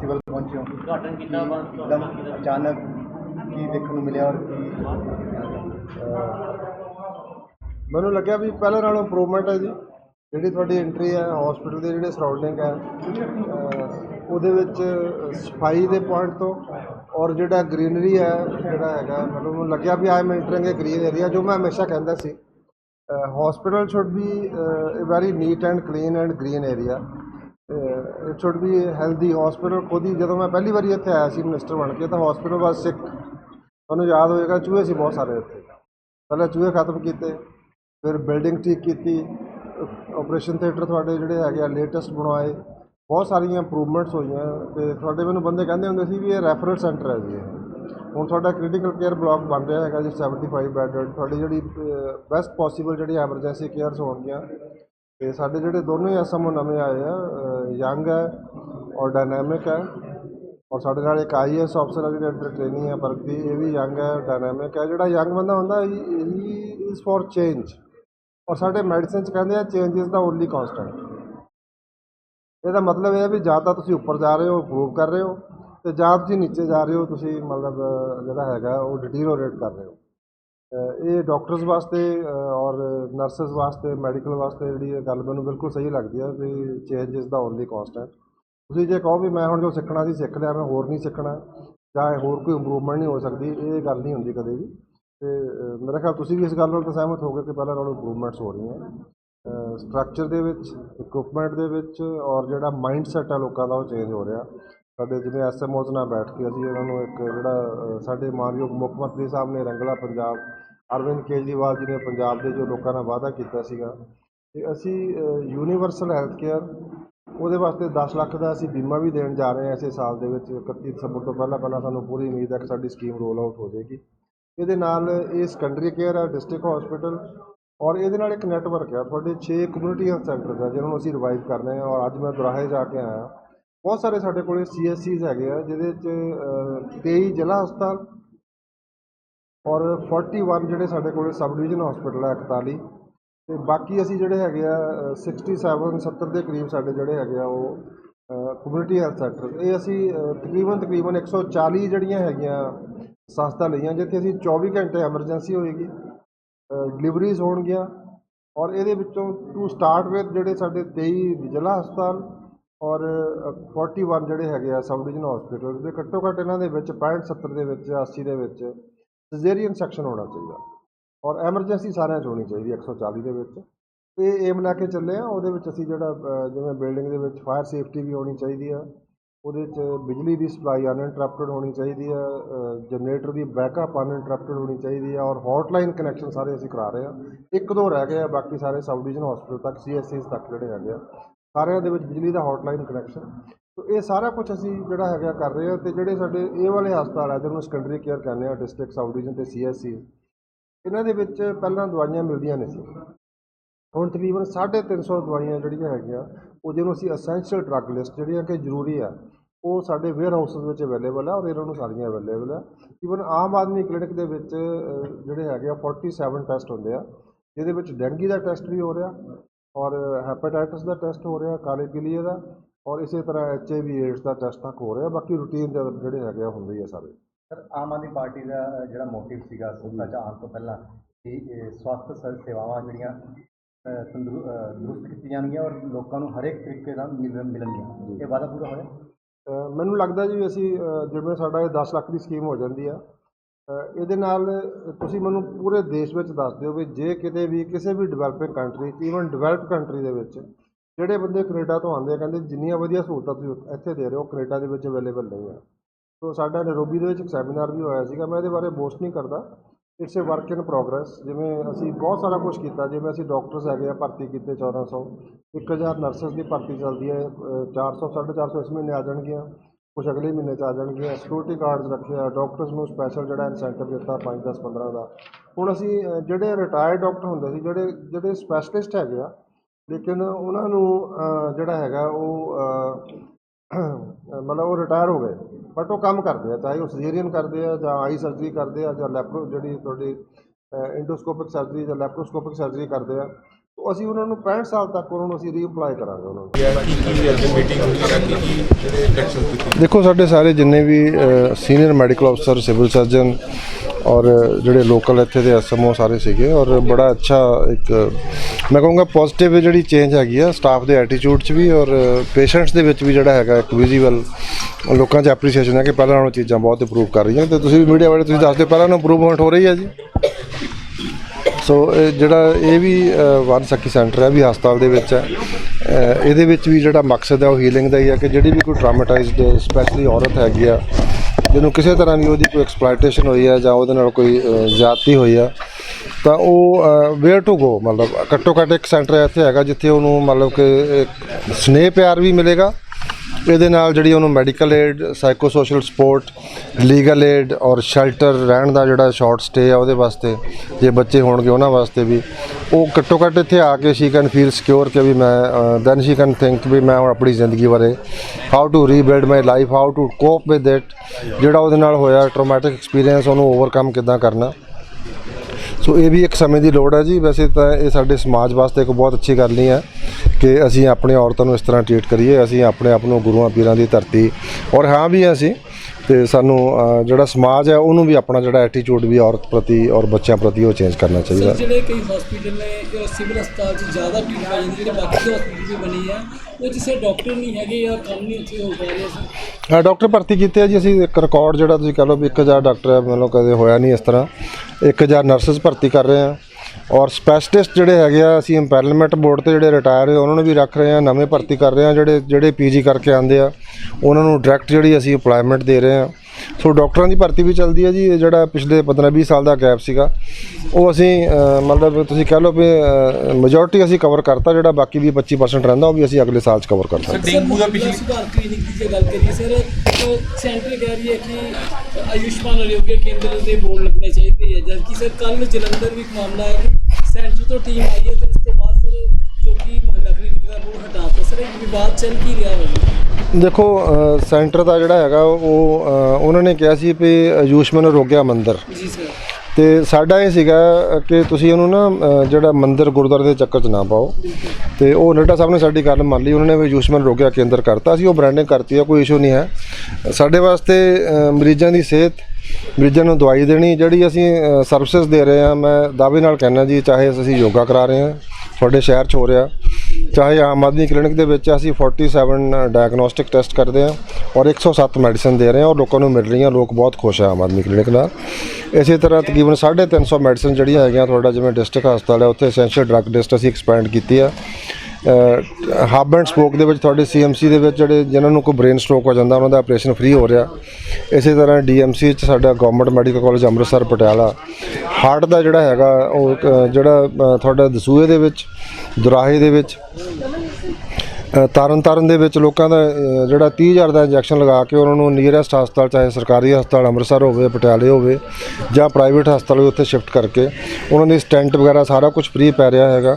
Civil ਪਹੁੰਚੇ ਹੋ? ਉਦਘਾਟਨ ਕੀਤਾ ਇੱਕਦਮ ਅਚਾਨਕ ਕੀ ਦੇਖਣ ਨੂੰ ਮਿਲਿਆ ਔਰ ਕੀ ਮੈਨੂੰ ਲੱਗਿਆ ਵੀ ਪਹਿਲਾਂ ਨਾਲੋਂ ਇੰਪਰੂਵਮੈਂਟ ਹੈ ਜੀ। ਜਿਹੜੀ ਤੁਹਾਡੀ ਐਂਟਰੀ ਹੈ ਹਸਪੀਟਲ ਦੇ ਜਿਹੜੇ ਸਰਾਊਂਡਿੰਗ ਹੈ ਉਹਦੇ ਵਿੱਚ ਸਫ਼ਾਈ ਦੇ ਪੁਆਇੰਟ ਤੋਂ ਔਰ ਜਿਹੜਾ ਗ੍ਰੀਨਰੀ ਹੈ ਜਿਹੜਾ ਹੈਗਾ ਮਤਲਬ ਮੈਨੂੰ ਲੱਗਿਆ ਵੀ I am entering a green area ਜੋ ਮੈਂ ਹਮੇਸ਼ਾ ਕਹਿੰਦਾ ਸੀ। Hospital should be a very neat and clean and green area it should be healthy hospital ਖੁਦ ਹੀ ਜਦੋਂ ਮੈਂ ਪਹਿਲੀ ਵਾਰੀ ਇੱਥੇ ਆਇਆ ਸੀ ਮਿਨਿਸਟਰ ਬਣ ਕੇ, ਤਾਂ ਹਸਪੀਟਲ ਬਸ ਸਿੱਖ। ਤੁਹਾਨੂੰ ਯਾਦ ਹੋਏਗਾ, ਚੂਹੇ ਸੀ ਬਹੁਤ ਸਾਰੇ ਇੱਥੇ। ਪਹਿਲਾਂ ਚੂਹੇ ਖਤਮ ਕੀਤੇ, ਫਿਰ ਬਿਲਡਿੰਗ ਠੀਕ ਕੀਤੀ। ਆਪਰੇਸ਼ਨ ਥੀਏਟਰ ਤੁਹਾਡੇ ਜਿਹੜੇ ਹੈਗੇ ਆ ਲੇਟੈਸਟ ਬਣਵਾਏ। ਬਹੁਤ ਸਾਰੀਆਂ ਇੰਪਰੂਵਮੈਂਟਸ ਹੋਈਆਂ। ਤੇ ਤੁਹਾਡੇ ਮੈਨੂੰ ਬੰਦੇ ਕਹਿੰਦੇ ਹੁੰਦੇ ਸੀ ਵੀ ਇਹ ਰੈਫਰਲ ਸੈਂਟਰ ਹੈ ਜੀ। ਇਹ ਹੁਣ ਤੁਹਾਡਾ ਕ੍ਰਿਟੀਕਲ ਕੇਅਰ ਬਲਾਕ ਬਣ ਰਿਹਾ ਹੈਗਾ ਜੀ 75 ਬੈੱਡ ਤੁਹਾਡੀ ਜਿਹੜੀ ਬੈਸਟ ਪੋਸੀਬਲ ਜਿਹੜੀ ਐਮਰਜੈਂਸੀ ਕੇਅਰਸ ਹੋਣਗੀਆਂ। ਤੇ ਸਾਡੇ ਜਿਹੜੇ ਦੋਨੋਂ ਹੀ ਐਸਐਮਓ ਨਵੇਂ ਆਏ ਆ ਯੰਗ ਹੈ ਔਰ ਡਾਇਨਾਮਿਕ ਹੈ। ਔਰ ਸਾਡੇ ਨਾਲ ਇੱਕ ਆਈਐਸ ਅਫਸਰ ਹੈ ਜਿਹੜੇ ਅੰਡਰ ਟ੍ਰੇਨਿੰਗ ਹੈ ਵਰਕ ਦੀ, ਇਹ ਵੀ ਯੰਗ ਹੈ ਡਾਇਨਾਮਿਕ ਹੈ। ਜਿਹੜਾ ਯੰਗ ਬੰਦਾ ਹੁੰਦਾ ਹੀ ਇਜ਼ ਫॉर ਚੇਂਜ ਔਰ ਸਾਡੇ ਮੈਡੀਸਿਨ ਚ ਕਹਿੰਦੇ ਆ change is the only constant ਇਹਦਾ ਮਤਲਬ ਇਹ ਹੈ ਵੀ ਜਾਂ ਤਾਂ ਤੁਸੀਂ ਉੱਪਰ ਜਾ ਰਹੇ ਹੋ ਇੰਪਰੂਵ ਕਰ ਰਹੇ ਹੋ, ਤੇ ਜਾਂ ਤੁਸੀਂ ਨੀਚੇ ਜਾ ਰਹੇ ਹੋ, ਤੁਸੀਂ ਮਤਲਬ ਜਿਹੜਾ ਹੈਗਾ, ਉਹ ਡਿਟੀਰੀਓਰੇਟ ਕਰ ਰਹੇ ਹੋ। ਇਹ ਡਾਕਟਰਸ ਵਾਸਤੇ ਔਰ ਨਰਸਸ ਵਾਸਤੇ ਮੈਡੀਕਲ ਵਾਸਤੇ ਜਿਹੜੀ ਇਹ ਗੱਲ ਮੈਨੂੰ ਬਿਲਕੁਲ ਸਹੀ ਲੱਗਦੀ ਹੈ ਵੀ ਚੇਂਜ ਇਜ਼ ਦਾ ਓਨਲੀ ਹੈ। ਤੁਸੀਂ ਜੇ ਕਹੋ ਵੀ ਮੈਂ ਹੁਣ ਜੋ ਸਿੱਖਣਾ ਸੀ, ਸਿੱਖ ਲਿਆ, ਮੈਂ ਹੋਰ ਨਹੀਂ ਸਿੱਖਣਾ, ਜਾਂ ਹੋਰ ਕੋਈ ਇੰਪਰੂਵਮੈਂਟ ਨਹੀਂ ਹੋ ਸਕਦੀ, ਇਹ ਗੱਲ ਨਹੀਂ ਹੁੰਦੀ ਕਦੇ ਵੀ। ਤੇ ਮੇਰਾ ਖਿਆਲ ਤੁਸੀਂ ਵੀ ਇਸ ਗੱਲ ਨਾਲ ਤਾਂ ਸਹਿਮਤ ਹੋਗੇ ਕਿ ਪਹਿਲਾਂ ਨਾਲੋਂ ਇੰਪਰੂਵਮੈਂਟਸ ਹੋ ਰਹੀਆਂ ਸਟਰਕਚਰ ਦੇ ਵਿੱਚ ਇਕਵਿਪਮੈਂਟ ਦੇ ਵਿੱਚ, ਔਰ ਜਿਹੜਾ ਮਾਈਂਡ ਸੈਟ ਹੈ ਲੋਕਾਂ ਦਾ ਉਹ ਚੇਂਜ ਹੋ ਰਿਹਾ। ਸਾਡੇ ਜਿਵੇਂ ਐਸਐਮਓਜ਼ ਨਾਲ ਬੈਠ ਕੇ ਅਸੀਂ ਉਹਨਾਂ ਨੂੰ ਇੱਕ ਜਿਹੜਾ ਸਾਡੇ ਮਾਨਯੋਗ ਮੁੱਖ ਮੰਤਰੀ ਸਾਹਿਬ ਨੇ ਰੰਗਲਾ ਪੰਜਾਬ, ਅਰਵਿੰਦ ਕੇਜਰੀਵਾਲ ਜੀ ਨੇ ਪੰਜਾਬ ਦੇ ਜੋ ਲੋਕਾਂ ਨਾਲ ਵਾਅਦਾ ਕੀਤਾ ਸੀਗਾ, ਤੇ ਅਸੀਂ ਯੂਨੀਵਰਸਲ ਹੈਲਥ ਕੇਅਰ ਉਹਦੇ ਵਾਸਤੇ 10 ਲੱਖ ਦਾ ਅਸੀਂ ਬੀਮਾ ਵੀ ਦੇਣ ਜਾ ਰਹੇ ਹਾਂ ਇਸੇ ਸਾਲ ਦੇ ਵਿੱਚ 31 ਦਸੰਬਰ ਤੋਂ ਪਹਿਲਾਂ ਪਹਿਲਾਂ ਸਾਨੂੰ ਪੂਰੀ ਉਮੀਦ ਹੈ ਕਿ ਸਾਡੀ ਸਕੀਮ ਰੋਲ ਆਊਟ ਹੋ ਜਾਏਗੀ। ਇਹਦੇ ਨਾਲ ਇਹ ਸੈਕੰਡਰੀ ਕੇਅਰ ਹੈ ਡਿਸਟ੍ਰਿਕਟ ਹਸਪੀਟਲ ਔਰ ਇਹਦੇ ਨਾਲ ਇੱਕ ਨੈਟਵਰਕ ਹੈ, ਤੁਹਾਡੇ 6 ਕਮਿਊਨਿਟੀ ਹੈਲਥ ਸੈਂਟਰਸ ਹੈ, ਜਿਹਨਾਂ ਨੂੰ ਅਸੀਂ ਰਿਵਾਈਵ ਕਰ ਰਹੇ ਹਾਂ ਔਰ ਅੱਜ ਮੈਂ ਦੁਰਾਹੇ ਜਾ ਕੇ ਆਇਆ। ਬਹੁਤ ਸਾਰੇ ਸਾਡੇ ਕੋਲੇ ਸੀਐਸਸੀਜ਼ ਹੈਗੇ ਆ ਜਿਹਦੇ 'ਚ ਅ, 23 ਜ਼ਿਲ੍ਹਾ ਹਸਪਤਾਲ ਔਰ 41 ਜਿਹੜੇ ਸਾਡੇ ਕੋਲੇ ਸਬ ਡਿਵੀਜ਼ਨ ਹਸਪੀਟਲ ਹੈ 41 ਤੇ ਬਾਕੀ ਅਸੀਂ ਜਿਹੜੇ ਹੈਗੇ ਆ ਅ, 67 70 ਦੇ ਕਰੀਬ ਸਾਡੇ ਜਿਹੜੇ ਹੈਗੇ ਆ ਉਹ ਕਮਿਊਨਿਟੀ ਹੈਲਥ ਸੈਂਟਰ ਇਹ ਅਸੀਂ ਅ, ਤਕਰੀਬਨ ਤਕਰੀਬਨ 140 ਜਿਹੜੀਆਂ ਹੈਗੀਆਂ ਸੰਸਥਾ ਲਈਆਂ ਜਿੱਥੇ ਅਸੀਂ 24 ਘੰਟੇ ਐਮਰਜੈਂਸੀ ਹੋਏਗੀ ਡਿਲੀਵਰੀਜ਼ ਹੋਣਗੀਆਂ ਔਰ ਇਹਦੇ ਵਿੱਚੋਂ ਟੂ ਸਟਾਰਟ ਵਿਦ ਜਿਹੜੇ ਸਾਡੇ 23 ਜ਼ਿਲ੍ਹਾ ਹਸਪਤਾਲ ਔਰ ਫੋਰਟੀ ਵਨ ਜਿਹੜੇ ਹੈਗੇ ਆ ਸਬ ਡਿਵੀਜ਼ਨ ਹਸਪੀਟਲ ਦੇ ਘੱਟੋ ਘੱਟ ਇਹਨਾਂ ਦੇ ਵਿੱਚ 65 70 ਦੇ ਵਿੱਚ 80 ਦੇ ਵਿੱਚ ਸਿਜ਼ੇਰੀਅਨ ਸੈਕਸ਼ਨ ਹੋਣਾ ਚਾਹੀਦਾ। ਔਰ ਐਮਰਜੈਂਸੀ ਸਾਰਿਆਂ 'ਚ ਹੋਣੀ ਚਾਹੀਦੀ 140 ਦੇ ਵਿੱਚ। ਤੇ ਏਮ ਲੈ ਕੇ ਚੱਲੇ ਆ, ਉਹਦੇ ਵਿੱਚ ਅਸੀਂ ਜਿਹੜਾ ਜਿਵੇਂ ਬਿਲਡਿੰਗ ਦੇ ਵਿੱਚ ਫਾਇਰ ਸੇਫਟੀ ਵੀ ਹੋਣੀ ਚਾਹੀਦੀ ਆ, ਉਹਦੇ 'ਚ ਬਿਜਲੀ ਦੀ ਸਪਲਾਈ ਅਨਇੰਟਰਪਟਡ ਹੋਣੀ ਚਾਹੀਦੀ ਆ ਜਨਰੇਟਰ ਦੀ ਬੈਕਅਪ ਅਨਇੰਟਰਪਟਡ ਹੋਣੀ ਚਾਹੀਦੀ ਆ, ਔਰ ਹੌਟਲਾਈਨ ਕਨੈਕਸ਼ਨ ਸਾਰੇ ਅਸੀਂ ਕਰਾ ਰਹੇ ਆ। ਇੱਕ ਦੋ ਰਹਿ ਗਏ ਆ, ਬਾਕੀ ਸਾਰੇ ਸਬ ਡਿਵੀਜ਼ਨ ਹਸਪੀਟਲ ਤੱਕ ਸੀਐਸਸੀਸ ਤੱਕ ਜਿਹੜੇ ਹੈਗੇ ਆ। ਸਾਰਿਆਂ ਦੇ ਵਿੱਚ ਬਿਜਲੀ ਦਾ ਹੌਟਲਾਈਨ ਕਨੈਕਸ਼ਨ ਸੋ ਇਹ ਸਾਰਾ ਕੁਝ ਅਸੀਂ ਜਿਹੜਾ ਹੈਗਾ ਕਰ ਰਹੇ ਹਾਂ ਤੇ ਜਿਹੜੇ ਸਾਡੇ ਇਹ ਵਾਲੇ ਹਸਪਤਾਲ ਆ, ਜਿਹਨੂੰ ਸੈਕੰਡਰੀ ਕੇਅਰ ਕਹਿੰਦੇ ਆ ਡਿਸਟ੍ਰਿਕਟ ਸਬ ਡਿਵੀਜ਼ਨ ਤੇ ਸੀਐਸਸੀ ਇਹਨਾਂ ਦੇ ਵਿੱਚ ਪਹਿਲਾਂ ਦਵਾਈਆਂ ਮਿਲਦੀਆਂ ਨਹੀਂ ਸੀ। ਹੁਣ ਤਕਰੀਬਨ 350 ਦਵਾਈਆਂ ਜਿਹੜੀਆਂ ਹੈਗੀਆਂ, ਉਹ ਜਿਹਨੂੰ ਅਸੀਂ ਅਸੈਂਸ਼ੀਅਲ ਡਰੱਗ ਲਿਸਟ ਜਿਹੜੀਆਂ ਕਿ ਜ਼ਰੂਰੀ ਆ, ਉਹ ਸਾਡੇ ਵੇਅਰ ਹਾਊਸਸ ਵਿੱਚ ਅਵੇਲੇਬਲ ਆ ਔਰ ਇਹਨਾਂ ਨੂੰ ਸਾਰੀਆਂ ਅਵੇਲੇਬਲ ਆ। ਈਵਨ ਆਮ ਆਦਮੀ ਕਲੀਨਿਕ ਦੇ ਵਿੱਚ ਜਿਹੜੇ ਹੈਗੇ ਆ 47 ਟੈਸਟ ਹੁੰਦੇ ਆ, ਜਿਹਦੇ ਵਿੱਚ ਡੈਂਗੀ ਦਾ ਟੈਸਟ ਵੀ ਹੋ ਰਿਹਾ ਔਰ ਹੈਪੇਟਾਈਟਸ ਦਾ ਟੈਸਟ ਹੋ ਰਿਹਾ ਕਾਲੇ ਪੀਲੀਏ ਦਾ ਔਰ ਇਸੇ ਤਰ੍ਹਾਂ ਐਚਆਈਵੀ ਏਡਸ ਦਾ ਟੈਸਟ ਤੱਕ ਹੋ ਰਿਹਾ ਬਾਕੀ ਰੂਟੀਨ ਦੇ ਜਿਹੜੇ ਹੈਗੇ ਆ ਹੁੰਦੇ ਹੀ ਆ ਸਾਰੇ। ਸਰ ਆਮ ਆਦਮੀ ਪਾਰਟੀ ਦਾ ਜਿਹੜਾ ਮੋਟਿਵ ਸੀਗਾ ਸੱਤਾ 'ਚ ਆਉਣ ਤੋਂ ਪਹਿਲਾਂ ਕਿ ਸਵਾਸਥ ਸੇਵਾਵਾਂ ਜਿਹੜੀਆਂ ਦਰੁਸਤ ਕੀਤੀਆਂ ਜਾਣਗੀਆਂ ਔਰ ਲੋਕਾਂ ਨੂੰ ਹਰੇਕ ਤਰੀਕੇ ਨਾਲ ਮਿਲ ਮਿਲਣਗੀਆਂ। ਇਹ ਵਾਅਦਾ ਪੂਰਾ ਹੋਇਆ? ਮੈਨੂੰ ਲੱਗਦਾ ਜੀ ਅਸੀਂ ਜਿਵੇਂ ਸਾਡਾ ਇਹ 10 ਲੱਖ ਦੀ ਸਕੀਮ ਹੋ ਜਾਂਦੀ ਆ ਇਹਦੇ ਨਾਲ ਤੁਸੀਂ ਮੈਨੂੰ ਪੂਰੇ ਦੇਸ਼ ਵਿੱਚ ਦੱਸ ਦਿਓ ਵੀ ਜੇ ਕਿਤੇ ਵੀ ਕਿਸੇ ਵੀ developing country even developed country ਦੇ ਵਿੱਚ ਜਿਹੜੇ ਬੰਦੇ ਕੈਨੇਡਾ ਤੋਂ ਆਉਂਦੇ ਆ ਕਹਿੰਦੇ ਜਿੰਨੀਆਂ ਵਧੀਆ ਸਹੂਲਤਾਂ ਤੁਸੀਂ ਇੱਥੇ ਦੇ ਰਹੇ ਹੋ ਕੈਨੇਡਾ ਦੇ ਵਿੱਚ ਅਵੇਲੇਬਲ ਨਹੀਂ ਆ। ਸੋ ਸਾਡਾ ਨੈਰੋਬੀ ਦੇ ਵਿੱਚ ਇੱਕ ਸੈਮੀਨਾਰ ਵੀ ਹੋਇਆ ਸੀਗਾ ਮੈਂ ਇਹਦੇ ਬਾਰੇ ਬੋਸਟ ਨਹੀਂ ਕਰਦਾ। It's a work in progress ਜਿਵੇਂ ਅਸੀਂ ਬਹੁਤ ਸਾਰਾ ਕੁਝ ਕੀਤਾ ਜਿਵੇਂ ਅਸੀਂ ਡਾਕਟਰਸ ਹੈਗੇ ਆ ਭਰਤੀ ਕੀਤੇ 1400 1000 ਨਰਸਸ ਦੀ ਭਰਤੀ ਚੱਲਦੀ ਹੈ ਅ, 400 450 ਇਸ ਮਹੀਨੇ ਆ ਜਾਣਗੀਆਂ। ਕੁਛ ਅਗਲੇ ਮਹੀਨੇ ਚ ਆ ਜਾਣਗੀਆਂ ਸਿਕਿਉਰਿਟੀ ਗਾਰਡਸ ਰੱਖੇ ਆ। ਡਾਕਟਰਸ ਨੂੰ ਸਪੈਸ਼ਲ ਜਿਹੜਾ ਇਨਸੈਂਟਿਵ ਦਿੱਤਾ 5 10 15 ਦਾ। ਹੁਣ ਅਸੀਂ ਜਿਹੜੇ ਰਿਟਾਇਰਡ ਡਾਕਟਰ ਹੁੰਦੇ ਸੀ, ਜਿਹੜੇ ਜਿਹੜੇ ਸਪੈਸ਼ਲਿਸਟ ਹੈਗੇ ਆ, ਲੇਕਿਨ ਉਹਨਾਂ ਨੂੰ ਜਿਹੜਾ ਹੈਗਾ ਉਹ ਮਤਲਬ ਉਹ ਰਿਟਾਇਰ ਹੋ ਗਏ। ਬਟ ਉਹ ਕੰਮ ਕਰਦੇ ਆ, ਚਾਹੇ ਉਹ ਸਰਜਰੀਅਨ ਕਰਦੇ ਆ ਜਾਂ ਆਈ ਸਰਜਰੀ ਕਰਦੇ ਆ ਜਾਂ ਲੈਪਰੋ ਜਿਹੜੀ ਤੁਹਾਡੀ ਇੰਡੋਸਕੋਪਿਕ ਸਰਜਰੀ ਜਾਂ ਲੈਪਰੋਸਕੋਪਿਕ ਸਰਜਰੀ ਕਰਦੇ ਆ। ਤੋ ਅਸੀਂ ਉਹਨਾਂ ਨੂੰ 65 ਸਾਲ ਤੱਕ ਉਹਨਾਂ ਨੂੰ ਅਸੀਂ ਰੀਅਪਲਾਈ ਕਰਾਂਗੇ ਉਹਨਾਂ ਨੂੰ। ਕੀ ਕੀ ਅੱਜ ਮੀਟਿੰਗ ਹੋਈ ਹੈ ਕੀ ਕੀ ਜਿਹੜੇ ਇਲੈਕਸ਼ਨ ਕੀਤੀ ਦੇਖੋ ਸਾਡੇ ਸਾਰੇ ਜਿੰਨੇ ਵੀ ਸੀਨੀਅਰ ਮੈਡੀਕਲ ਅਫਸਰ ਸਿਵਲ ਸਰਜਨ ਔਰ ਜਿਹੜੇ ਲੋਕਲ ਇੱਥੇ ਦੇ ਐਸਐਮਓ ਸਾਰੇ ਸੀਗੇ ਔਰ ਬੜਾ ਅੱਛਾ ਇੱਕ ਮੈਂ ਕਹੂੰਗਾ ਪੋਜ਼ਿਟਿਵ ਜਿਹੜੀ ਚੇਂਜ ਹੈਗੀ ਆ ਸਟਾਫ ਦੇ ਐਟੀਟਿਊਡ 'ਚ ਵੀ ਔਰ ਪੇਸ਼ੈਂਟਸ ਦੇ ਵਿੱਚ ਵੀ ਜਿਹੜਾ ਹੈਗਾ ਇੱਕ ਵਿਜ਼ੀਬਲ ਲੋਕਾਂ 'ਚ ਐਪਰੀਸੀਏਸ਼ਨ ਹੈ ਕਿ ਪਹਿਲਾਂ ਨਾਲੋਂ ਚੀਜ਼ਾਂ ਬਹੁਤ ਇੰਪਰੂਵ ਕਰ ਰਹੀਆਂ। ਤੇ ਤੁਸੀਂ ਵੀ ਮੀਡੀਆ ਵਾਲੇ ਤੁਸੀਂ ਦੱਸਦੇ ਪਹਿਲਾਂ ਨਾਲੋਂ ਇੰਪਰੂਵਮੈਂਟ ਹੋ ਰਹੀ ਹੈ ਜੀ? ਸੋ ਇਹ ਜਿਹੜਾ ਇਹ ਵੀ ਅ, ਵਨ ਸਖੀ ਸੈਂਟਰ ਹੈ ਵੀ ਹਸਪਤਾਲ ਦੇ ਵਿੱਚ ਹੈ। ਇਹਦੇ ਵਿੱਚ ਵੀ ਜਿਹੜਾ ਮਕਸਦ ਹੈ ਉਹ ਹੀਲਿੰਗ ਦਾ ਹੀ ਹੈ ਕਿ ਜਿਹੜੀ ਵੀ ਕੋਈ ਟਰਾਮਾਟਾਈਜ਼ਡ ਸਪੈਸ਼ਲੀ ਔਰਤ ਹੈਗੀ ਆ ਜਿਹਨੂੰ ਕਿਸੇ ਤਰ੍ਹਾਂ ਵੀ ਉਹਦੀ ਕੋਈ ਐਕਸਪਲੋਇਟੇਸ਼ਨ ਹੋਈ ਹੈ ਜਾਂ ਉਹਦੇ ਨਾਲ ਕੋਈ ਅ, ਜ਼ਿਆਦਤੀ ਹੋਈ ਆ ਤਾਂ ਉਹ ਵੇਅਰ ਟੂ ਗੋ ਮਤਲਬ ਘੱਟੋ ਘੱਟ ਇੱਕ ਸੈਂਟਰ ਇੱਥੇ ਹੈਗਾ ਜਿੱਥੇ ਉਹਨੂੰ ਮਤਲਬ ਕਿ ਸਨੇਹ ਪਿਆਰ ਵੀ ਮਿਲੇਗਾ ਇਹਦੇ ਨਾਲ ਜਿਹੜੀ ਉਹਨੂੰ medical aid psycho social support legal aid ਔਰ ਸ਼ੈਲਟਰ ਰਹਿਣ ਦਾ ਜਿਹੜਾ ਸ਼ਾਰਟ ਸਟੇ ਆ ਉਹਦੇ ਵਾਸਤੇ, ਜੇ ਬੱਚੇ ਹੋਣਗੇ ਉਹਨਾਂ ਵਾਸਤੇ ਵੀ, ਉਹ ਘੱਟੋ ਘੱਟ ਇੱਥੇ ਆ ਕੇ ਸ਼ੀ ਕੈਨ ਫੀਲ ਸਿਕਿਉਰ ਕਿ ਵੀ ਮੈਂ ਦੈਨ ਸ਼ੀ ਕੈਨ ਥਿੰਕ ਵੀ ਮੈਂ ਹੁਣ ਆਪਣੀ ਜ਼ਿੰਦਗੀ ਬਾਰੇ how to rebuild my life how to cope with it ਜਿਹੜਾ ਉਹਦੇ ਨਾਲ ਹੋਇਆ ਟਰੋਮੈਟਿਕ ਐਕਸਪੀਰੀਅੰਸ ਉਹਨੂੰ ਓਵਰਕਮ ਕਿੱਦਾਂ ਕਰਨਾ। ਸੋ ਇਹ ਵੀ ਇੱਕ ਸਮੇਂ ਦੀ ਲੋੜ ਹੈ ਜੀ। ਵੈਸੇ ਤਾਂ ਇਹ ਸਾਡੇ ਸਮਾਜ ਵਾਸਤੇ ਇੱਕ ਬਹੁਤ ਅੱਛੀ ਗੱਲ ਨਹੀਂ ਹੈ ਕਿ ਅਸੀਂ ਆਪਣੇ ਔਰਤਾਂ ਨੂੰ ਇਸ ਤਰ੍ਹਾਂ ਟ੍ਰੀਟ ਕਰੀਏ। ਅਸੀਂ ਆਪਣੇ ਆਪ ਨੂੰ ਗੁਰੂਆਂ, ਪੀਰਾਂ ਦੀ ਧਰਤੀ। ਔਰ ਹਾਂ ਵੀ ਹਾਂ ਅਸੀਂ ਤੇ ਸਾਨੂੰ ਜਿਹੜਾ ਸਮਾਜ ਹੈ ਉਹਨੂੰ ਵੀ ਆਪਣਾ ਜਿਹੜਾ ਐਟੀਟਿਊਡ ਵੀ ਔਰਤ ਪ੍ਰਤੀ ਔਰ ਬੱਚਿਆਂ ਪ੍ਰਤੀ ਉਹ ਚੇਂਜ ਕਰਨਾ ਚਾਹੀਦਾ। ਜਿਹੜੇ ਕਈ ਹਸਪੀਟਲ ਨੇ ਸਿਵਲ ਹਸਪਤਾਲ 'ਚ ਜ਼ਿਆਦਾ ਭੀੜ ਪੈ ਜਾਂਦੀ ਜਿਹੜੇ ਬਾਕੀ ਦੇ ਹਸਪੀਟਲ ਵੀ ਬਣੀ ਆ ਉਹ ਜਿਸੇ ਡਾਕਟਰ ਨਹੀਂ ਹੈਗੇ ਜਾਂ ਕੰਮ ਨਹੀਂ ਉੱਥੇ ਹੋ ਪਾ ਰਿਹਾ ਡਾਕਟਰ ਭਰਤੀ ਕੀਤੇ ਆ ਜੀ ਅਸੀਂ ਇੱਕ ਰਿਕਾਰਡ ਜਿਹੜਾ ਤੁਸੀਂ ਕਹ ਲਓ ਵੀ 1000 ਡਾਕਟਰ ਹੈ ਮਤਲਬ ਕਦੇ ਹੋਇਆ ਨਹੀਂ ਇਸ ਤਰ੍ਹਾਂ। 1000 ਨਰਸਸ ਭਰਤੀ ਕਰ ਰਹੇ ਆ। ਔਰ ਸਪੈਸ਼ਲਿਸਟ ਜਿਹੜੇ ਹੈਗੇ ਆ, ਅਸੀਂ ਇੰਪੈਰਲਮੈਂਟ ਬੋਰਡ ਤੇ ਜਿਹੜੇ ਰਿਟਾਇਰ ਹੋਏ, ਉਹਨਾਂ ਨੂੰ ਵੀ ਰੱਖ ਰਹੇ ਆ ਨਵੇਂ ਭਰਤੀ ਕਰ ਰਹੇ ਆ ਜਿਹੜੇ ਜਿਹੜੇ ਪੀਜੀ ਕਰਕੇ ਆਉਂਦੇ ਆ, ਉਹਨਾਂ ਨੂੰ ਡਾਇਰੈਕਟ ਜਿਹੜੀ ਅਸੀਂ ਅਪਲਾਇਮੈਂਟ ਦੇ ਰਹੇ ਆ ਸੋ ਡਾਕਟਰਾਂ ਦੀ ਭਰਤੀ ਵੀ ਚੱਲਦੀ ਹੈ ਜੀ। ਇਹ ਜਿਹੜਾ ਪਿਛਲੇ 15-20 ਸਾਲ ਦਾ ਗੈਪ ਸੀਗਾ ਉਹ ਅਸੀਂ ਮਤਲਬ ਤੁਸੀਂ ਕਹਿ ਲਓ ਵੀ ਮੈਜੋਰਟੀ ਅਸੀਂ ਕਵਰ ਕਰਤਾ ਜਿਹੜਾ ਬਾਕੀ ਵੀ 25% ਰਹਿੰਦਾ ਉਹ ਵੀ ਅਸੀਂ ਅਗਲੇ ਸਾਲ 'ਚ ਕਵਰ ਕਰ ਸਰ ਸਕਦੇ ਡੇਂਗੂ ਦਾ ਪਿਛਲੀ ਸੁਧਾਰ ਕਲੀਨਿਕ ਦੀ ਜੇ ਗੱਲ ਕਰੀਏ ਸਰ ਤਾਂ ਸੈਂਟਰ ਕਹਿ ਰਹੀ ਹੈ ਕਿ ਆਯੁਸ਼ਮਾਨ ਆਰੋਗਯ ਕੇਂਦਰ ਦੇ ਬੋਰਡ ਲੱਗਣੇ ਚਾਹੀਦੇ ਹੈ। ਜਦਕਿ ਸਰ ਕੱਲ ਜਲੰਧਰ ਵੀ ਇੱਕ ਮਾਮਲਾ ਹੈ ਕਿ ਸੈਂਟਰ ਤੋਂ ਟੀਮ ਆਈ ਹੈ ਤੇ ਉਸ ਤੋਂ ਬਾਅਦ ਸਰ ਵਿਵਾਦ ਚੱਲ ਕੀ ਰਿਹਾ ਹੈ ਜੀ ਦੇਖੋ ਸੈਂਟਰ ਦਾ ਜਿਹੜਾ ਹੈਗਾ ਉਹ ਉਹਨਾਂ ਨੇ ਕਿਹਾ ਸੀ ਵੀ ਆਯੁਸ਼ਮਨ ਰੋਗਿਆ ਮੰਦਿਰ। ਜੀ ਸਰ। ਤੇ ਸਾਡਾ ਇਹ ਸੀਗਾ ਕਿ ਤੁਸੀਂ ਉਹਨੂੰ ਨਾ ਜਿਹੜਾ ਮੰਦਿਰ ਗੁਰਦੁਆਰੇ ਦੇ ਚੱਕਰ 'ਚ ਨਾ ਪਾਓ। ਤੇ ਉਹ ਨੱਡਾ ਸਾਹਿਬ ਨੇ ਸਾਡੀ ਗੱਲ ਮੰਨ ਲਈ ਉਹਨਾਂ ਨੇ ਵੀ ਆਯੁਸ਼ਮਨ ਰੋਗਿਆ ਕੇਂਦਰ ਕਰਤਾ ਸੀ ਉਹ ਬ੍ਰਾਂਡਿੰਗ ਕਰਤੀ ਆ ਕੋਈ ਇਸ਼ੂ ਨਹੀਂ ਹੈ। ਸਾਡੇ ਵਾਸਤੇ ਮਰੀਜ਼ਾਂ ਦੀ ਸਿਹਤ ਮਰੀਜ਼ਾਂ ਨੂੰ ਦਵਾਈ ਦੇਣੀ ਜਿਹੜੀ ਅਸੀਂ ਸਰਵਿਸਿਜ਼ ਦੇ ਰਹੇ ਹਾਂ ਮੈਂ ਦਾਅਵੇ ਨਾਲ ਕਹਿਣਾ ਜੀ ਚਾਹੇ ਅਸੀਂ ਯੋਗਾ ਕਰਾ ਰਹੇ ਹਾਂ ਤੁਹਾਡੇ ਸ਼ਹਿਰ 'ਚ ਹੋ ਰਿਹਾ। ਚਾਹੇ ਆਮ ਆਦਮੀ ਕਲੀਨਿਕ ਦੇ ਵਿੱਚ ਅਸੀਂ 47 ਡਾਇਗਨੋਸਟਿਕ ਟੈਸਟ ਕਰਦੇ ਹਾਂ ਔਰ 107 ਮੈਡੀਸਨ ਦੇ ਰਹੇ ਹਾਂ ਔਰ ਲੋਕਾਂ ਨੂੰ ਮਿਲ ਰਹੀਆਂ, ਲੋਕ ਬਹੁਤ ਖੁਸ਼ ਆ ਆਮ ਆਦਮੀ ਕਲੀਨਿਕ ਨਾਲ। ਇਸੇ ਤਰ੍ਹਾਂ ਤਕਰੀਬਨ 350 ਮੈਡੀਸਨ ਜਿਹੜੀਆਂ ਹੈਗੀਆਂ ਤੁਹਾਡਾ, ਜਿਵੇਂ ਡਿਸਟ੍ਰਿਕਟ ਹਸਪਤਾਲ ਹੈ, ਉੱਥੇ ਐਸੈਂਸ਼ੀਅਲ ਡਰੱਗ ਲਿਸਟ ਅਸੀਂ ਐਕਸਪੈਂਡ ਕੀਤੀ ਆ। ਹੱਬ ਐਂਡ ਸਪੋਕ ਦੇ ਵਿੱਚ ਤੁਹਾਡੇ ਸੀਐਮਸੀ ਦੇ ਵਿੱਚ ਜਿਹੜੇ ਜਿਨ੍ਹਾਂ ਨੂੰ ਕੋਈ ਬ੍ਰੇਨ ਸਟ੍ਰੋਕ ਹੋ ਜਾਂਦਾ, ਉਹਨਾਂ ਦਾ ਆਪਰੇਸ਼ਨ ਫ੍ਰੀ ਹੋ ਰਿਹਾ। ਇਸੇ ਤਰ੍ਹਾਂ ਡੀਐਮਸੀ ਚ ਸਾਡਾ government medical college Amritsar, Patiala. Heart ਦਾ ਜਿਹੜਾ ਹੈਗਾ, ਉਹ ਜਿਹੜਾ ਤੁਹਾਡਾ ਦਸੂਏ ਦੇ ਵਿੱਚ ਦੁਰਾਹੇ ਦੇ ਵਿੱਚ ਅ, ਤਾਰਨ ਦੇ ਵਿੱਚ ਲੋਕਾਂ ਦਾ ਅ, ਜਿਹੜਾ 30000 ਦਾ ਇੰਜੈਕਸ਼ਨ ਲਗਾ ਕੇ ਉਹਨਾਂ ਨੂੰ ਨੀਅਰੈਸਟ ਹਸਪਤਾਲ ਚਾਹੇ ਸਰਕਾਰੀ ਹਸਪਤਾਲ ਅੰਮ੍ਰਿਤਸਰ ਹੋਵੇ ਪਟਿਆਲੇ ਹੋਵੇ ਜਾਂ ਪ੍ਰਾਈਵੇਟ ਹਸਪਤਾਲ ਹੋਵੇ ਉੱਥੇ ਸ਼ਿਫਟ ਕਰਕੇ ਉਹਨਾਂ ਦੀ ਸਟੈਂਟ ਵਗੈਰਾ ਸਾਰਾ ਕੁਝ ਫ੍ਰੀ ਪੈ ਰਿਹਾ ਹੈਗਾ।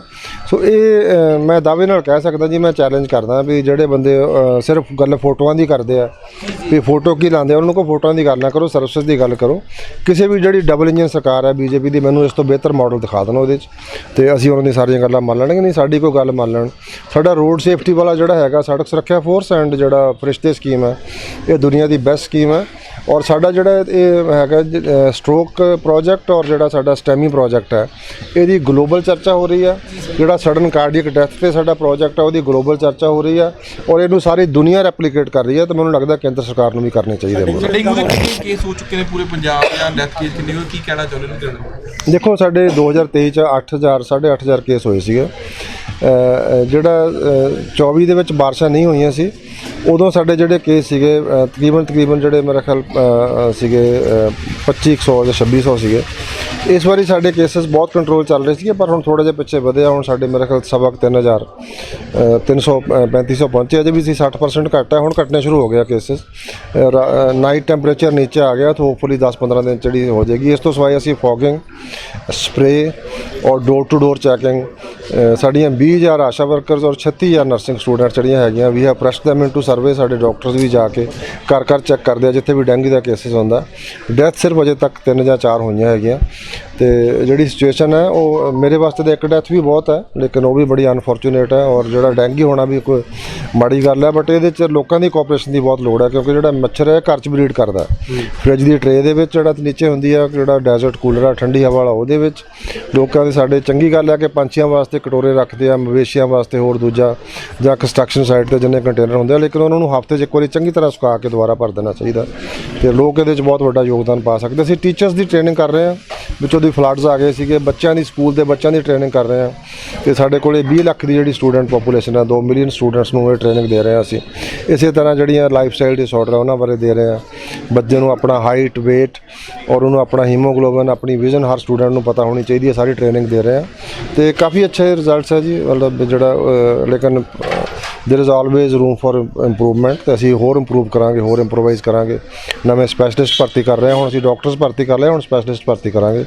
ਸੋ ਇਹ ਅ, ਮੈਂ ਦਾਅਵੇ ਨਾਲ ਕਹਿ ਸਕਦਾ ਜੀ ਮੈਂ ਚੈਲੰਜ ਕਰਦਾ ਵੀ ਜਿਹੜੇ ਬੰਦੇ ਅ, ਸਿਰਫ ਗੱਲ ਫੋਟੋਆਂ ਦੀ ਕਰਦੇ ਆ ਵੀ ਫੋਟੋ ਕੀ ਲਾਉਂਦੇ ਆ ਉਹਨਾਂ ਨੂੰ ਕੋਈ ਫੋਟੋਆਂ ਦੀ ਗੱਲ ਨਾ ਕਰੋ ਸਰਵਿਸ ਦੀ ਗੱਲ ਕਰੋ। ਕਿਸੇ ਵੀ ਜਿਹੜੀ ਡਬਲ ਇੰਜਨ ਸਰਕਾਰ ਹੈ ਬੀਜੇਪੀ ਦੀ ਮੈਨੂੰ ਇਸ ਤੋਂ ਬਿਹਤਰ ਮਾਡਲ ਦਿਖਾ ਦੇਣ ਉਹਦੇ 'ਚ। ਤੇ ਅਸੀਂ ਉਹਨਾਂ ਦੀ ਸਾਰੀਆਂ ਗੱਲਾਂ ਮੰਨ ਲੈਣਗੇ ਨਹੀਂ ਸਾਡੀ ਕੋਈ ਗੱਲ ਮੰਨ ਲੈਣ। ਸਾਡਾ ਰੋਡ ਸੇਫਟੀ ਵਾਲਾ ਜਿਹੜਾ ਹੈਗਾ ਸੜਕ ਸੁਰੱਖਿਆ ਫੋਰਸ ਐਂਡ ਜਿਹੜਾ ਫਰਿਸ਼ਤੇ ਸਕੀਮ ਹੈ ਇਹ ਦੁਨੀਆ ਦੀ ਬੈਸਟ ਸਕੀਮ ਹੈ। ਔਰ ਸਾਡਾ ਜਿਹੜਾ ਇਹ ਹੈਗਾ ਸਟ੍ਰੋਕ ਪ੍ਰੋਜੈਕਟ ਔਰ ਜਿਹੜਾ ਸਾਡਾ ਸਟੈਮੀ ਪ੍ਰੋਜੈਕਟ ਹੈ ਇਹਦੀ ਗਲੋਬਲ ਚਰਚਾ ਹੋ ਰਹੀ ਹੈ। ਜਿਹੜਾ ਸਡਨ ਕਾਰਡੀਅਕ ਡੈਥ ਤੇ ਸਾਡਾ ਪ੍ਰੋਜੈਕਟ ਹੈ ਉਹਦੀ ਗਲੋਬਲ ਚਰਚਾ ਹੋ ਰਹੀ ਹੈ। ਔਰ ਇਹਨੂੰ ਸਾਰੀ ਦੁਨੀਆ ਰੈਪਲੀਕੇਟ ਕਰ ਰਹੀ ਹੈ ਤੇ ਮੈਨੂੰ ਲੱਗਦਾ ਕੇਂਦਰ ਸਰਕਾਰ ਨੂੰ ਵੀ ਕਰਨੇ ਚਾਹੀਦੇ ਸਰ ਨੇ ਡੇਂਗੂ ਦੇ ਕਿੰਨੇ ਕੇਸ ਹੋ ਚੁੱਕੇ ਨੇ ਪੂਰੇ ਪੰਜਾਬ ਜਾਂ ਡੈਥ ਕੇਸ ਕਿੰਨੇ ਹੋਏ ਕੀ ਕਹਿਣਾ ਚਾਹੁੰਦੇ ਨੇ? ਦੇਖੋ ਸਾਡੇ 2023 ਚ 8000 8500 ਕੇਸ ਹੋਏ ਸੀਗੇ। ਜਿਹੜਾ ਅ, 24 ਦੇ ਵਿੱਚ ਬਾਰਿਸ਼ਾਂ ਨਹੀਂ ਹੋਈਆਂ ਸੀ ਉਦੋਂ ਸਾਡੇ ਜਿਹੜੇ ਕੇਸ ਸੀਗੇ ਤਕਰੀਬਨ ਤਕਰੀਬਨ ਜਿਹੜੇ ਮੇਰਾ ਖਿਆਲ ਅ, ਅ, ਸੀਗੇ ਅ, 2500 ਜਾਂ 2600 ਸੀਗੇ। ਇਸ ਵਾਰੀ ਸਾਡੇ ਕੇਸਸ ਬਹੁਤ ਕੰਟਰੋਲ ਚੱਲ ਰਹੇ ਸੀਗੇ ਪਰ ਹੁਣ ਥੋੜਾ ਜਿਹਾ ਪਿੱਛੇ ਵਧਿਆ ਹੁਣ ਸਾਡੇ ਮੇਰੇ ਖਿਆਲ ਸਵਾ ਕੁ 3000 ਅ, 300 ਅ, 3500 ਪਹੁੰਚੇ ਅਜੇ ਵੀ ਸੀ 60% ਘੱਟ ਹੈ ਹੁਣ ਘਟਨੇ ਸ਼ੁਰੂ ਹੋ ਗਿਆ ਕੇਸਸ ਨਾਈਟ ਟੈਂਪਰੇਚਰ ਨੀਚੇ ਆ ਗਿਆ ਤਾਂ ਹੋਪਫੁਲੀ 10-15 ਦਿਨ ਜਿਹੜੀ ਹੋ ਜਾਏਗੀ। ਇਸ ਤੋਂ ਸਿਵਾਏ ਅਸੀਂ ਫੋਗਿੰਗ ਸਪਰੇ ਔਰ ਡੋਰ ਟੂ ਡੋਰ ਚੈਕਿੰਗ ਸਾਡੀਆਂ 20000 ਆਸ਼ਾ ਵਰਕਰਸ ਔਰ 36000 ਨਰਸਿੰਗ ਸਟੂਡੈਂਟ ਜਿਹੜੀਆਂ ਹੈਗੀਆਂ ਵੀ ਹੈ ਪ੍ਰੈਸਟ them ਇਨਟੂ ਸਰਵੇ ਸਾਡੇ ਡਾਕਟਰਸ ਵੀ ਜਾ ਕੇ ਘਰ ਘਰ ਚੈੱਕ ਕਰਦੇ ਆ, ਜਿੱਥੇ ਵੀ ਡੈਂਗੂ ਦਾ ਕੇਸਿਸ ਹੁੰਦਾ। ਡੈਥ ਸਿਰਫ ਅਜੇ ਤੱਕ ਤਿੰਨ ਜਾਂ ਚਾਰ ਹੋਈਆਂ ਹੈਗੀਆਂ। ਤੇ ਜਿਹੜੀ ਸਿਚੁਏਸ਼ਨ ਹੈ ਉਹ ਮੇਰੇ ਵਾਸਤੇ ਤਾਂ ਇੱਕ ਡੈਥ ਵੀ ਬਹੁਤ ਹੈ ਲੇਕਿਨ ਉਹ ਵੀ ਬੜੀ ਅਨਫੋਰਚੂਨੇਟ ਹੈ ਔਰ ਜਿਹੜਾ ਡੈਂਗੀ ਹੋਣਾ ਵੀ ਕੋਈ ਮਾੜੀ ਗੱਲ ਹੈ ਬਟ ਇਹਦੇ ਚ ਲੋਕਾਂ ਦੀ ਕੋਆਪਰੇਸ਼ਨ ਦੀ ਬਹੁਤ ਲੋੜ ਹੈ ਕਿਉਂਕਿ ਜਿਹੜਾ ਮੱਛਰ ਹੈ ਘਰ ਚ ਬਰੀਡ ਕਰਦਾ ਫ੍ਰਿਜ ਦੀ ਟਰੇ ਦੇ ਵਿੱਚ ਜਿਹੜਾ ਨੀਚੇ ਹੁੰਦੀ ਹੈ ਜਿਹੜਾ ਡੈਜ਼ਰਟ ਕੂਲਰ ਆ ਠੰਡੀ ਹਵਾ ਵਾਲਾ ਉਹਦੇ ਵਿੱਚ ਲੋਕਾਂ ਦੇ ਸਾਡੇ ਚੰਗੀ ਗੱਲ ਹੈ ਕਿ ਪੰਛੀਆਂ ਵਾਸਤੇ ਕਟੋਰੇ ਰੱਖਦੇ ਆ ਮਵੇਸ਼ੀਆਂ ਵਾਸਤੇ ਹੋਰ ਦੂਜਾ ਜਾਂ ਕੰਸਟਰਕਸ਼ਨ ਸਾਈਟ ਤੇ ਜਿੰਨੇ ਕੰਟੇਨਰ ਹੁੰਦੇ ਆ ਲੇਕਿਨ ਉਹਨਾਂ ਨੂੰ ਹਫ਼ਤੇ 'ਚ ਇੱਕ ਵਾਰੀ ਚੰਗੀ ਤਰ੍ਹਾਂ ਸੁਕਾ ਕੇ ਦੁਬਾਰਾ ਭਰ ਦੇਣਾ ਚਾਹੀਦਾ ਤੇ ਲੋਕ ਇਹਦੇ 'ਚ ਬਹੁਤ ਵੱਡਾ ਯੋਗਦਾਨ ਪਾ ਸਕਦੇ ਅਸੀਂ ਟੀਚਰਸ ਦੀ ਟ੍ਰੇਨਿੰਗ ਕਰ ਰਹੇ ਹਾਂ ਵਿੱਚੋਂ ਦੀ ਫਲੱਡਸ ਆ ਗਏ ਸੀਗੇ, ਬੱਚਿਆਂ ਦੀ ਸਕੂਲ ਦੇ ਬੱਚਿਆਂ ਦੀ ਟ੍ਰੇਨਿੰਗ ਕਰ ਰਹੇ ਹਾਂ। ਤੇ ਸਾਡੇ ਕੋਲੇ 20 ਲੱਖ ਦੀ ਜਿਹੜੀ ਸਟੂਡੈਂਟ ਪੋਪੂਲੇਸ਼ਨ ਹੈ 2 ਮਿਲੀਅਨ ਸਟੂਡੈਂਟਸ ਨੂੰ ਇਹ ਟ੍ਰੇਨਿੰਗ ਦੇ ਰਹੇ ਹਾਂ ਅਸੀਂ। ਇਸੇ ਤਰ੍ਹਾਂ ਜਿਹੜੀਆਂ ਲਾਈਫ ਸਟਾਈਲ ਡਿਸਆਰਡਰ ਆ, ਉਹਨਾਂ ਬਾਰੇ ਦੇ ਰਹੇ ਹਾਂ। ਬੱਚੇ ਨੂੰ ਆਪਣਾ ਹਾਈਟ weight ਔਰ ਉਹਨੂੰ ਆਪਣਾ ਹੀਮੋਗਲੋਬਨ ਆਪਣੀ ਵਿਜ਼ਨ ਹਰ ਸਟੂਡੈਂਟ ਨੂੰ ਪਤਾ ਹੋਣੀ ਚਾਹੀਦੀ ਹੈ, ਸਾਰੀ ਟ੍ਰੇਨਿੰਗ ਦੇ ਰਹੇ ਹਾਂ। ਤੇ ਕਾਫੀ ਅੱਛੇ ਰਿਜ਼ਲਟਸ ਹੈ ਜੀ, ਮਤਲਬ ਜਿਹੜਾ ਲੇਕਿਨ there is always room for improvement ਤੇ ਅਸੀਂ ਹੋਰ ਇੰਪਰੂਵ ਕਰਾਂਗੇ, ਹੋਰ ਇੰਪਰੋਵਾਈਜ਼ ਕਰਾਂਗੇ। ਨਵੇਂ ਸਪੈਸ਼ਲਿਸਟ ਭਰਤੀ ਕਰ ਰਹੇ ਹਾਂ, ਹੁਣ ਅਸੀਂ ਡਾਕਟਰਸ ਭਰਤੀ ਕਰ ਲਏ, ਹੁਣ ਸਪੈਸ਼ਲਿਸਟ ਭਰਤੀ ਕਰਾਂਗੇ।